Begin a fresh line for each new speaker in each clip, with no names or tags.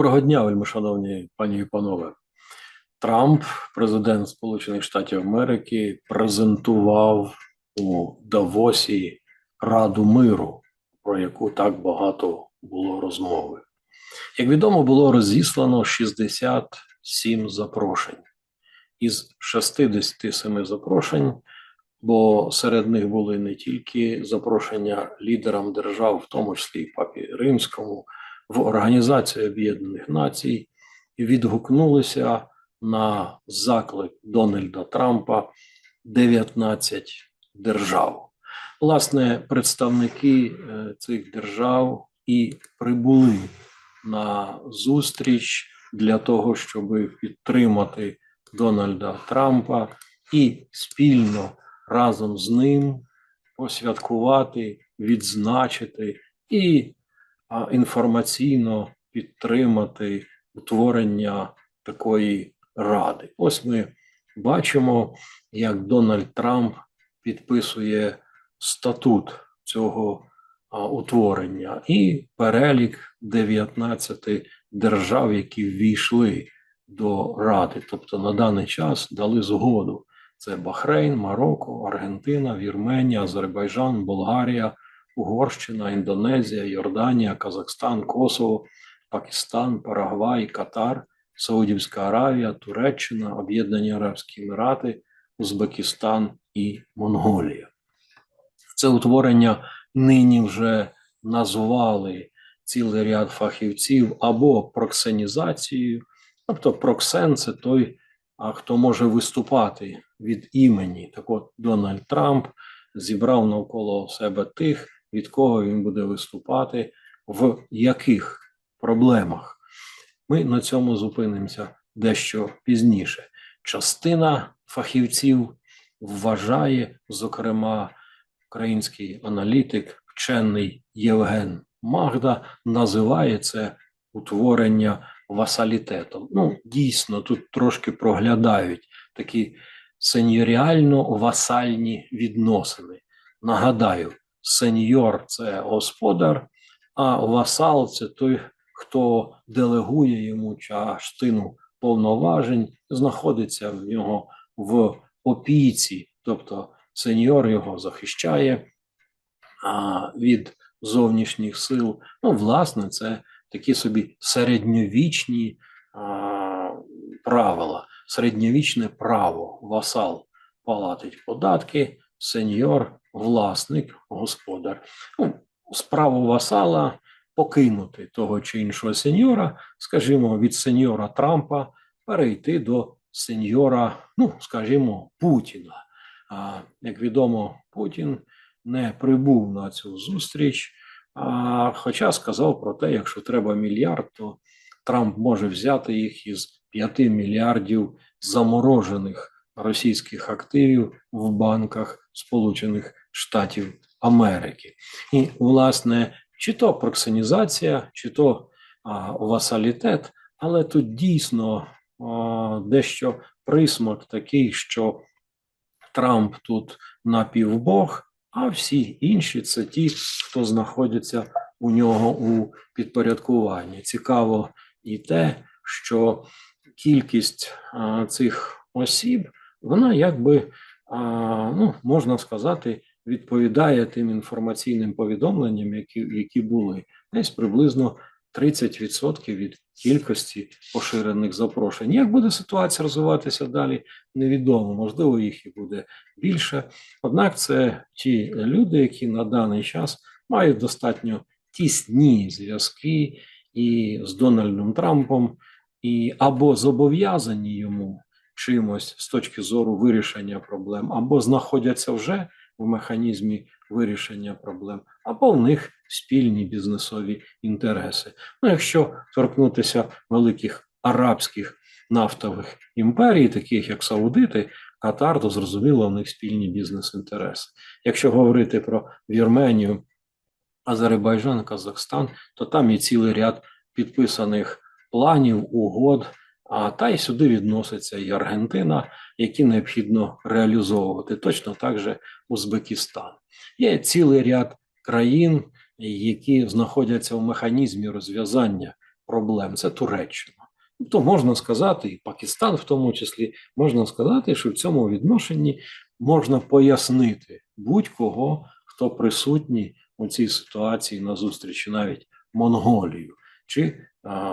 Доброго дня, вельмишановні пані і панове. Трамп, президент Сполучених Штатів Америки, презентував у Давосі Раду миру, про яку так багато було розмови. Як відомо, було розіслано 67 запрошень. Із 67 запрошень, бо серед них були не тільки запрошення лідерам держав, в тому числі і папі Римському в Організацію Об'єднаних Націй відгукнулися на заклик Дональда Трампа 19 держав. Власне, представники е, цих держав і прибули на зустріч для того, щоб підтримати Дональда Трампа і спільно разом з ним посвяткувати, відзначити і інформаційно підтримати утворення такої ради. Ось ми бачимо, як Дональд Трамп підписує статут цього утворення і перелік 19 держав, які ввійшли до Ради, тобто на даний час дали згоду. Це Бахрейн, Марокко, Аргентина, Вірменія, Азербайджан, Болгарія, Угорщина, Індонезія, Йорданія, Казахстан, Косово, Пакистан, Парагвай, Катар, Саудівська Аравія, Туреччина, Об'єднані Арабські Емірати, Узбекистан і Монголія. Це утворення нині вже назвали цілий ряд фахівців або проксенізацією, тобто проксен це той, хто може виступати від імені. Так от Дональд Трамп зібрав навколо себе тих від кого він буде виступати, в яких проблемах. Ми на цьому зупинимося дещо пізніше. Частина фахівців вважає, зокрема, український аналітик, вчений Євген Магда, називає це утворення васалітетом. Ну, дійсно, тут трошки проглядають такі сеньоріально-васальні відносини. Нагадаю, сеньор це господар, а васал це той, хто делегує йому частину повноважень, знаходиться в нього в опіці, тобто сеньор його захищає від зовнішніх сил. Ну, власне, це такі собі середньовічні правила, середньовічне право, васал платить податки, сеньор власник, господар. Ну, Справу васала покинути того чи іншого сеньора, скажімо, від сеньора Трампа перейти до сеньора, ну, скажімо, Путіна. А, Як відомо, Путін не прибув на цю зустріч, а, хоча сказав про те, якщо треба мільярд, то Трамп може взяти їх із 5 мільярдів заморожених російських активів в банках Сполучених Штатів Америки. І, власне, чи то проксинізація, чи то а, васалітет, але тут дійсно а, дещо присмак такий, що Трамп тут напівбог, а всі інші це ті, хто знаходяться у нього у підпорядкуванні. Цікаво і те, що кількість а, цих осіб, вона якби ну, можна сказати, відповідає тим інформаційним повідомленням, які які були десь приблизно 30% від кількості поширених запрошень. Як буде ситуація розвиватися далі, невідомо. Можливо, їх і буде більше. Однак, це ті люди, які на даний час мають достатньо тісні зв'язки і з Дональдом Трампом, і або зобов'язані йому чимось з точки зору вирішення проблем, або знаходяться вже в механізмі вирішення проблем, або в них спільні бізнесові інтереси. Ну, якщо торкнутися великих арабських нафтових імперій, таких як Саудити, Катар, то зрозуміло, в них спільні бізнес-інтереси. Якщо говорити про Вірменію, Азербайджан, Казахстан, то там є цілий ряд підписаних планів, угод. А та й сюди відноситься і Аргентина, які необхідно реалізовувати. Точно так же Узбекистан. Є цілий ряд країн, які знаходяться в механізмі розв'язання проблем це Туреччина. Тобто можна сказати, і Пакистан в тому числі, можна сказати, що в цьому відношенні можна пояснити будь-кого, хто присутній у цій ситуації на зустрічі, навіть Монголію, чи,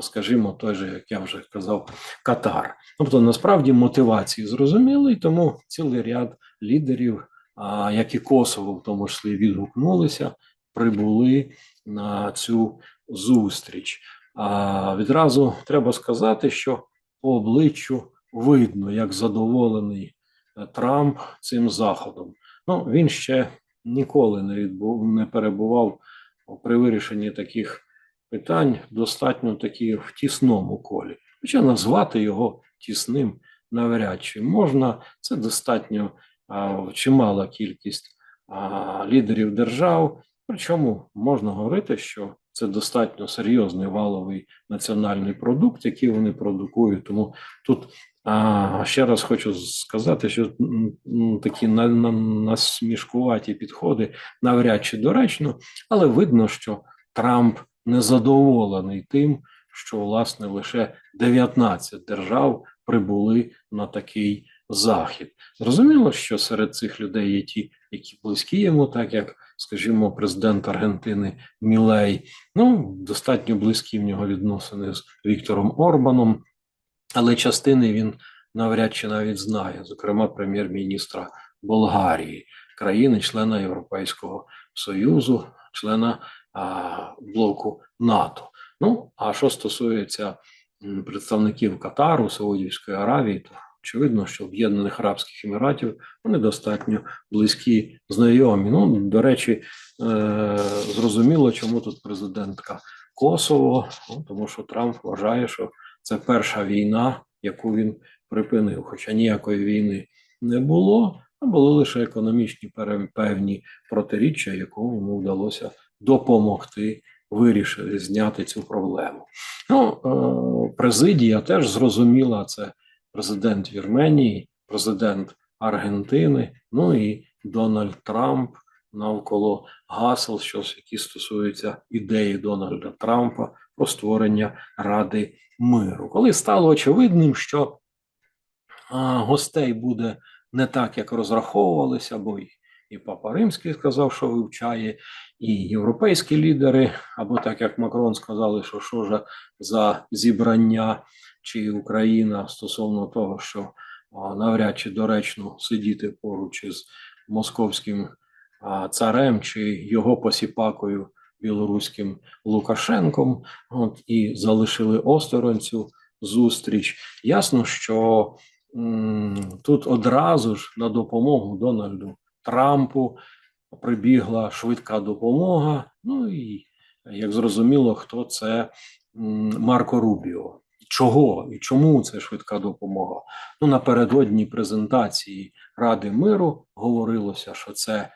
скажімо, той же, як я вже казав, Катар. Тобто, насправді мотивації зрозуміли, і тому цілий ряд лідерів, як і Косово, в тому числі відгукнулися, прибули на цю зустріч. А відразу треба сказати, що по обличчю видно, як задоволений е, Трамп цим заходом. Ну він ще ніколи не відбув, не перебував при вирішенні таких питань достатньо такі в тісному колі. Хоча назвати його тісним навряд чи можна. Це достатньо а, чимала кількість а, лідерів держав. Причому можна говорити, що це достатньо серйозний валовий національний продукт, який вони продукують. Тому тут а, ще раз хочу сказати, що такі на, на, насмішкуваті підходи навряд чи доречно, але видно, що Трамп незадоволений тим, що власне лише 19 держав прибули на такий захід. Зрозуміло, що серед цих людей є ті, які близькі йому, так як, скажімо, президент Аргентини Мілей, ну достатньо близькі в нього відносини з Віктором Орбаном, але частини він навряд чи навіть знає, зокрема, прем'єр-міністра Болгарії, країни-члена Європейського Союзу, члена блоку НАТО. Ну а що стосується представників Катару, Саудівської Аравії, то очевидно, що Об'єднаних Арабських Еміратів вони достатньо близькі знайомі. Ну, до речі, е, зрозуміло, чому тут президентка Косово, ну, тому що Трамп вважає, що це перша війна, яку він припинив. Хоча ніякої війни не було, а були лише економічні певні протиріччя, якому йому вдалося допомогти вирішити зняти цю проблему. Ну, е, президія теж зрозуміла це президент Вірменії, президент Аргентини, ну і Дональд Трамп навколо гасел, щось які стосуються ідеї Дональда Трампа про створення Ради миру. Коли стало очевидним, що гостей буде не так, як розраховувалися, бо і Папа Римський сказав, що вивчає, і європейські лідери, або так як Макрон сказали, що що ж за зібрання чи Україна стосовно того, що навряд чи доречно сидіти поруч із московським царем чи його посіпакою білоруським Лукашенком, от і залишили осторонь цю зустріч. Ясно, що м, тут одразу ж на допомогу Дональду Трампу прибігла швидка допомога. Ну і як зрозуміло, хто це Марко Рубіо. Чого і чому це швидка допомога? Ну напередодні презентації Ради миру говорилося, що це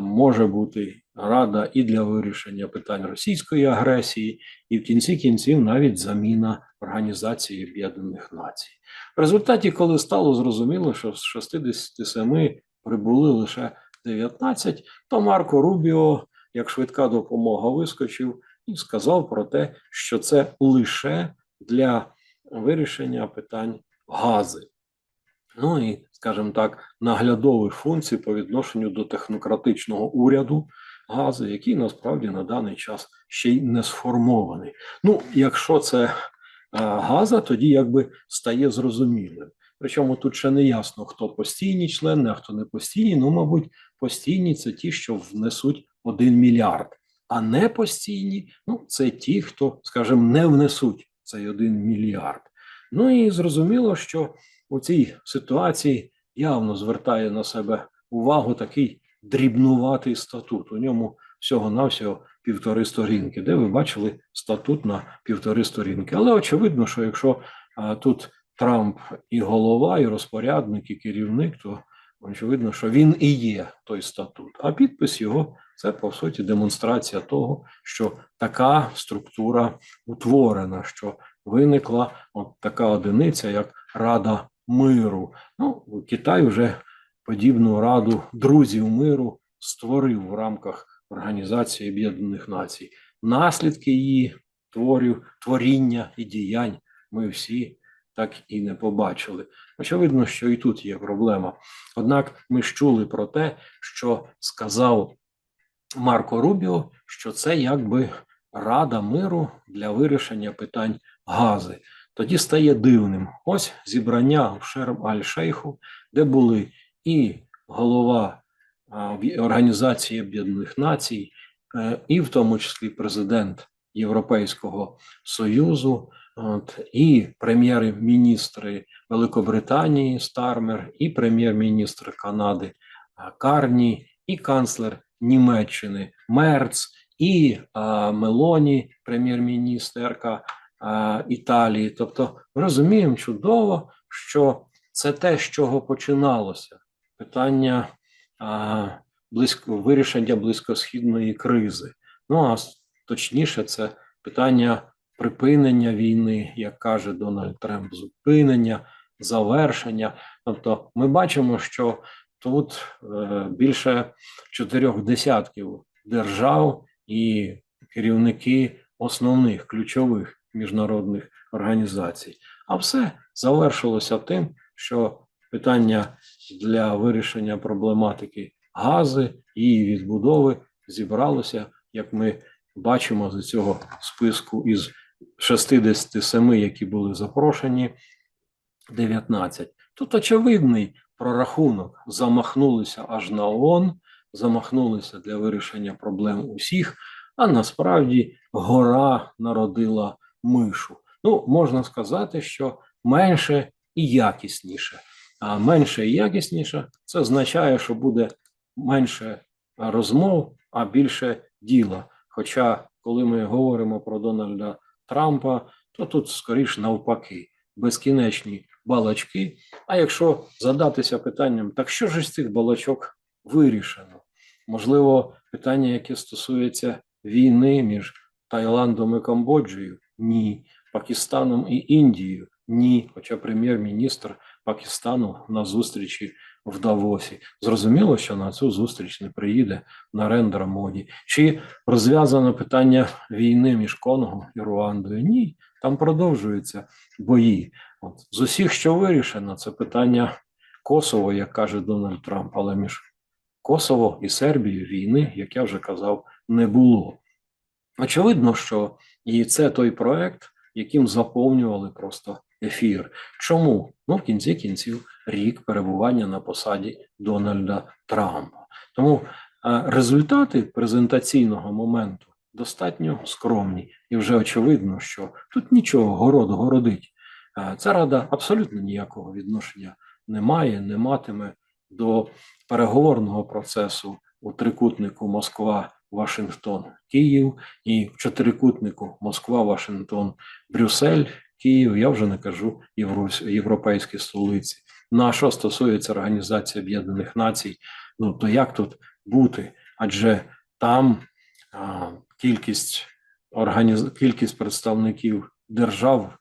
може бути рада і для вирішення питань російської агресії, і в кінці кінців навіть заміна Організації Об'єднаних Націй. В результаті, коли стало зрозуміло, що з 67 прибули лише 19, то Марко Рубіо, як швидка допомога, вискочив і сказав про те, що це лише для вирішення питань гази. Ну і, скажімо так, наглядових функцій по відношенню до технократичного уряду гази, який насправді на даний час ще й не сформований. Ну, якщо це газа, тоді якби стає зрозумілим. Причому тут ще не ясно, хто постійні члени, а хто не постійні. Ну, мабуть, постійні це ті, що внесуть один мільярд, а не постійні ну, це ті, хто, скажімо, не внесуть цей один мільярд. Ну і зрозуміло, що у цій ситуації явно звертає на себе увагу такий дрібнуватий статут. У ньому всього-навсього півтори сторінки, де ви бачили статут на півтори сторінки. Але очевидно, що якщо а, тут Трамп і голова, і розпорядник, і керівник, то очевидно, що він і є той статут. А підпис його це по суті демонстрація того, що така структура утворена, що виникла от така одиниця, як Рада миру. Ну, Китай вже подібну раду друзів миру створив в рамках Організації Об'єднаних Націй. Наслідки її творів, творіння і діянь ми всі так і не побачили. Очевидно, що і тут є проблема. Однак ми ж чули про те, що сказав Марко Рубіо, що це якби рада миру для вирішення питань гази. Тоді стає дивним. Ось зібрання в Шерм-Аль-Шейху, де були і голова Організації Об'єднаних Націй, е, і в тому числі президент Європейського Союзу, от, і прем'єр-міністри Великобританії Стармер, і прем'єр-міністр Канади Карні, і канцлер Німеччини Мерц, і а, Мелоні, прем'єр-міністерка а, Італії. Тобто, розуміємо чудово, що це те, з чого починалося питання а, близько вирішення близькосхідної кризи. Ну а точніше, це питання припинення війни, як каже Дональд Трамп, зупинення, завершення. Тобто, ми бачимо, що тут е, більше чотирьох десятків держав і керівники основних ключових міжнародних організацій. А все завершилося тим, що питання для вирішення проблематики гази і відбудови зібралося, як ми бачимо з цього списку із 67, які були запрошені, 19. Тут очевидний прорахунок. Замахнулися аж на ООН, замахнулися для вирішення проблем усіх, а насправді гора народила мишу. Ну, можна сказати, що менше і якісніше. А менше і якісніше це означає, що буде менше розмов, а більше діла. Хоча, коли ми говоримо про Дональда Трампа, то тут скоріш навпаки безкінечні балачки. А якщо задатися питанням, так що ж із цих балачок вирішено? Можливо, питання, яке стосується війни між Таїландом і Камбоджею? Ні. Пакистаном і Індією? Ні. Хоча прем'єр-міністр Пакистану на зустрічі в Давосі. Зрозуміло, що на цю зустріч не приїде Нарендра Моді. Чи розв'язано питання війни між Конго і Руандою? Ні. Там продовжуються бої. От. З усіх, що вирішено, це питання Косово, як каже Дональд Трамп, але між Косово і Сербією війни, як я вже казав, не було. Очевидно, що і це той проект, яким заповнювали просто ефір. Чому? Ну, в кінці кінців рік перебування на посаді Дональда Трампа. Тому е, результати презентаційного моменту достатньо скромні, і вже очевидно, що тут нічого город городить. Е, Ця рада абсолютно ніякого відношення не має, не матиме до переговорного процесу у трикутнику Москва, Вашингтон, Київ і в чотирикутнику Москва, Вашингтон, Брюссель, Київ. Я вже не кажу євро- європейські столиці. Ну а що стосується Організації Об'єднаних Націй, ну то як тут бути? Адже там а, кількість організ... кількість представників держав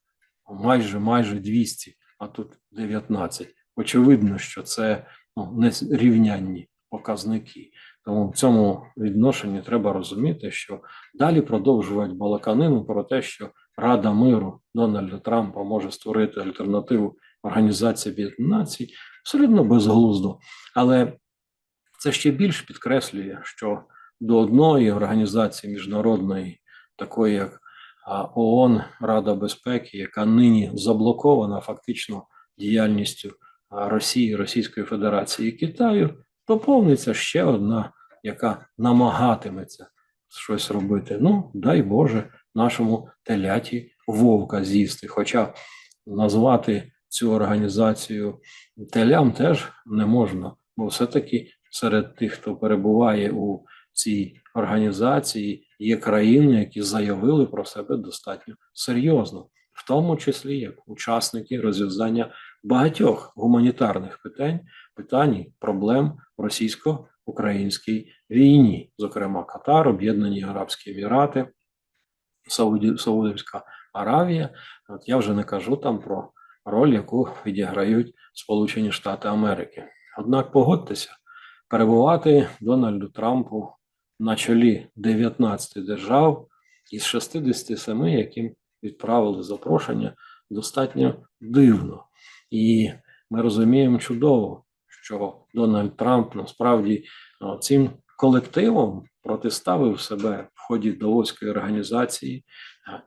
майже майже 200, а тут 19. Очевидно, що це ну, не рівнянні показники. Тому в цьому відношенні треба розуміти, що далі продовжувати балаканину про те, що Рада миру Дональда Трампа може створити альтернативу Організації Об'єднаних Націй, абсолютно безглуздо. Але це ще більш підкреслює, що до одної організації міжнародної, такої як ООН, Рада безпеки, яка нині заблокована фактично діяльністю Росії, Російської Федерації і Китаю, доповниться ще одна, яка намагатиметься щось робити. Ну, дай Боже, нашому теляті вовка з'їсти. Хоча назвати цю організацію телям теж не можна, бо все-таки серед тих, хто перебуває у цій організації, є країни, які заявили про себе достатньо серйозно, в тому числі як учасники розв'язання багатьох гуманітарних питань, питань, проблем в російсько-українській війні, зокрема Катар, Об'єднані Арабські Емірати, Саудівська Аравія. От я вже не кажу там про роль, яку відіграють Сполучені Штати Америки. Однак погодьтеся, перебувати Дональду Трампу на чолі 19 держав із 67, яким відправили запрошення, достатньо дивно. І ми розуміємо чудово, що Дональд Трамп насправді цим колективом протиставив себе в ході Давоської організації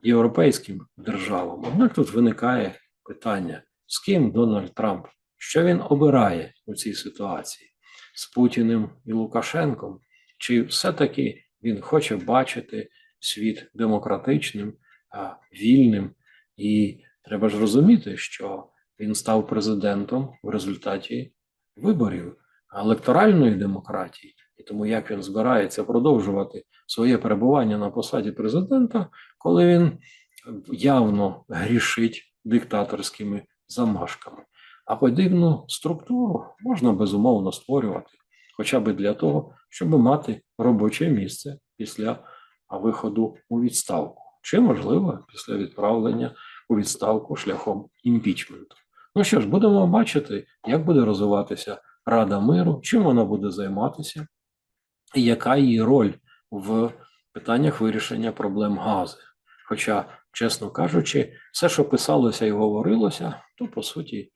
європейським державам. Однак тут виникає питання: з ким Дональд Трамп? Що він обирає у цій ситуації з Путіним і Лукашенком? Чи все-таки він хоче бачити світ демократичним, вільним? І треба ж розуміти, що він став президентом в результаті виборів електоральної демократії. І тому як він збирається продовжувати своє перебування на посаді президента, коли він явно грішить диктаторськими замашками. А подібну структуру можна безумовно створювати, хоча б для того, щоб мати робоче місце після виходу у відставку, чи можливо після відправлення у відставку шляхом імпічменту. Ну що ж, будемо бачити, як буде розвиватися Рада миру, чим вона буде займатися, і яка її роль в питаннях вирішення проблем гази. Хоча, чесно кажучи, все, що писалося і говорилося, то по суті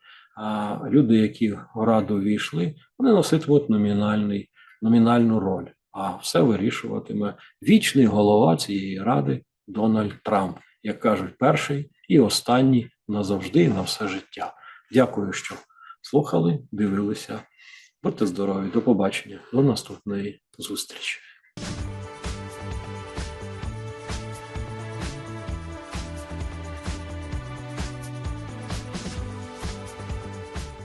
люди, які в раду війшли, вони носитимуть номінальний, номінальну роль, а все вирішуватиме вічний голова цієї ради Дональд Трамп, як кажуть, перший і останній назавжди на все життя. Дякую, що слухали, дивилися. Будьте здорові, до побачення, до наступної зустрічі.